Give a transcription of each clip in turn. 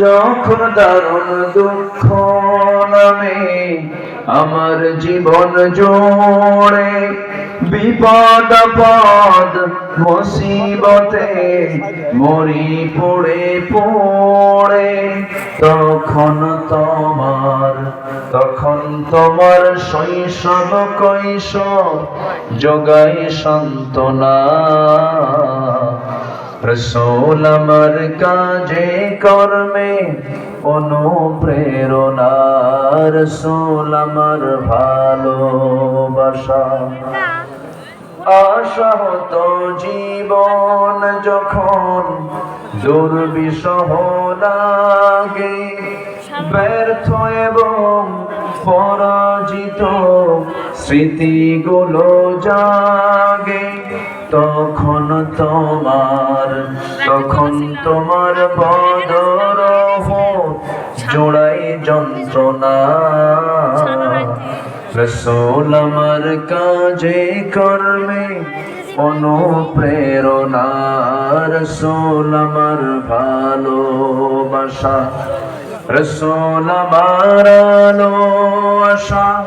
যখন দারুণ দুঃখ নামে আমার জীবন জোড়ে, বিপদ পদ মুসিবতে মরি পড়ে পড়ে, তখন তোমার তখন তোমার শৈশব কৈশোর যোগাই সান্ত্বনা। রসোল আমার কাজে, কর্মে অনুপ্রেরণা রসোল আমার ভালোবাসা। আশাহত জীবন যখন দুর্বিষহ লাগে, ব্যর্থ এবং পরাজিত স্মৃতিগুলো জাগে। তখন তোমার তখন তোমার বদর জোড়াই যন্ত্রণা। রসোল আমার কাজে, কর্মে অনুপ্রেরণা। রসোল আমার ভালোবাসা। রসোল আমার আলো আশা।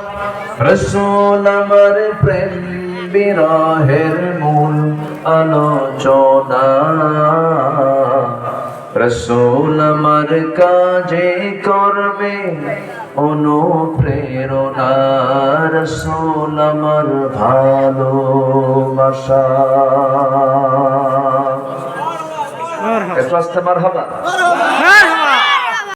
রসোল আমার প্রেম বিরহের মূল আলোচনা। রসোল আমার কাজে কর্মে অনুপ্রেরণা। রসোল আমার ভালোবাসা। একটু আসতে মার হবা